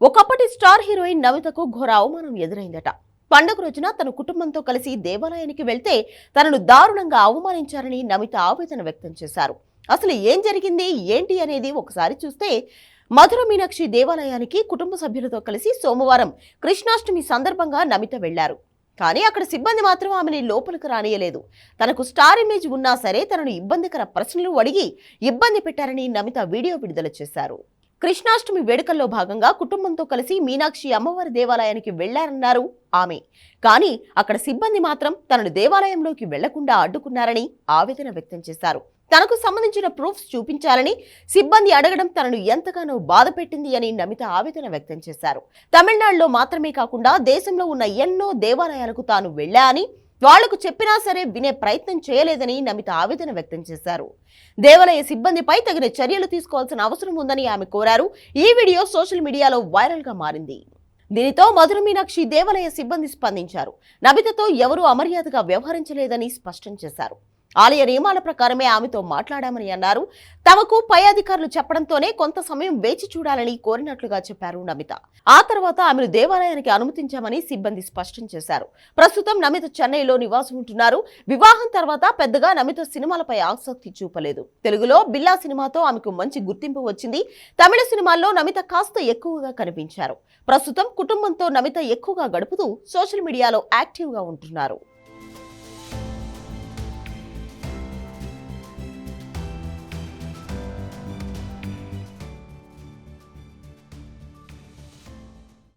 ఒకప్పటి star heroine నమితకు ఘోర అవమానం ఎదురైందట. పండుగ రోజున తన కుటుంబంతో కలిసి దేవాలయానికి వెళ్తే తనను దారుణంగా అవమానించారని నమిత ఆవేదన వ్యక్తం చేశారు. అసలు ఏం జరిగింది ఏంటి అనేది ఒకసారి చూస్తే మధుర మీనాక్షి దేవాలయానికి కుటుంబ సభ్యులతో కలిసి సోమవారం కృష్ణాష్టమి సందర్భంగా నమిత వెళ్ళారు కానీ అక్కడ సిబ్బంది మాత్రం ఆమెని లోపలికి రానియలేదు. తనకు స్టార్ ఇమేజ్ ఉన్నా సరే తనను ఇబ్బందికర ప్రశ్నలు అడిగి ఇబ్బంది పెట్టారని నమిత వీడియో విడుదల చేశారు. కృష్ణాష్టమి వేడుకల్లో భాగంగా కుటుంబంతో కలిసి మీనాక్షి అమ్మవారి దేవాలయానికి వెళ్ళారన్నారు ఆమె. కానీ అక్కడ సిబ్బంది మాత్రం తనను దేవాలయంలోకి వెళ్ళకుండా అడ్డుకున్నారని ఆవేదన వ్యక్తం చేశారు. తనకు సంబంధించిన ప్రూఫ్స్ చూపించాలని సిబ్బంది అడగడం తనను ఎంతగానో బాధ పెట్టింది అని నమిత ఆవేదన వ్యక్తం చేశారు. తమిళనాడులో మాత్రమే కాకుండా దేశంలో ఉన్న ఎన్నో దేవాలయాలకు తాను వెళ్ళా అని వాళ్ళకు చెప్పినా సరే వినే ప్రయత్నం చేయలేదని నమిత ఆవేదన వ్యక్తం చేశారు. దేవాలయ సిబ్బందిపై తగిన చర్యలు తీసుకోవాల్సిన అవసరం ఉందని ఆమె కోరారు. ఈ వీడియో సోషల్ మీడియాలో వైరల్గా మారింది. దీనితో మధుర మీనాక్షి దేవాలయ సిబ్బంది స్పందించారు. నమితతో ఎవరూ అమర్యాదగా వ్యవహరించలేదని స్పష్టం చేశారు. ఆలయ నియమాల ప్రకారమే ఆమెతో మాట్లాడామని అన్నారు. తమకు పై అధికారులు చెప్పడంతోనే కొంత సమయం వేచి చూడాలని కోరినట్లుగా చెప్పారు నమిత. ఆ తర్వాత ఆమెను దేవాలయానికి అనుమతించామని సిబ్బంది స్పష్టం చేశారు. ప్రస్తుతం నమిత చెన్నైలో నివాసం ఉంటున్నారు. వివాహం తర్వాత పెద్దగా నమిత సినిమాలపై ఆసక్తి చూపలేదు. తెలుగులో బిల్లా సినిమాతో ఆమెకు మంచి గుర్తింపు వచ్చింది. తమిళ సినిమాల్లో నమిత కాస్త ఎక్కువగా కనిపించారు. ప్రస్తుతం కుటుంబంతో నమిత ఎక్కువగా గడుపుతూ సోషల్ మీడియాలో యాక్టివ్గా ఉంటున్నారు.